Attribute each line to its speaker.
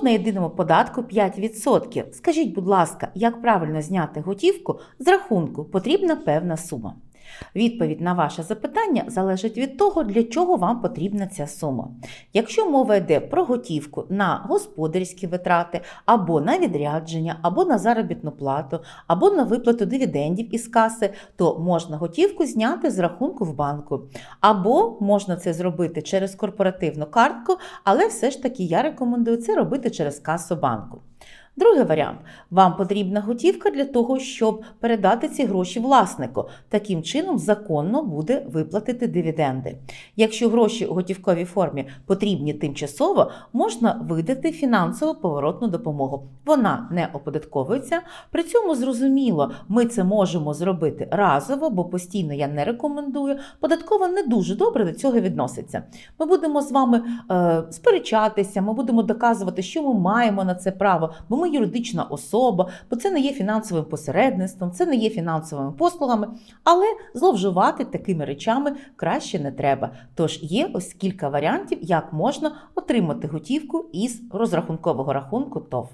Speaker 1: ТОВ на єдиному податку 5%. Скажіть, будь ласка, як правильно зняти готівку з рахунку? Потрібна певна сума. Відповідь на ваше запитання залежить від того, для чого вам потрібна ця сума. Якщо мова йде про готівку на господарські витрати, або на відрядження, або на заробітну плату, або на виплату дивідендів із каси, то можна готівку зняти з рахунку в банку. Або можна це зробити через корпоративну картку, але все ж таки я рекомендую це робити через касу банку. Другий варіант. Вам потрібна готівка для того, щоб передати ці гроші власнику. Таким чином законно буде виплатити дивіденди. Якщо гроші у готівковій формі потрібні тимчасово, можна видати фінансово поворотну допомогу. Вона не оподатковується. При цьому зрозуміло, ми це можемо зробити разово, бо постійно я не рекомендую. Податкова не дуже добре до цього відноситься. Ми будемо з вами е, сперечатися, ми будемо доказувати, що ми маємо на це право, бо ми юридична особа, бо це не є фінансовим посередництвом, це не є фінансовими послугами, але зловживати такими речами краще не треба. Тож є ось кілька варіантів, як можна отримати готівку із розрахункового рахунку ТОВ.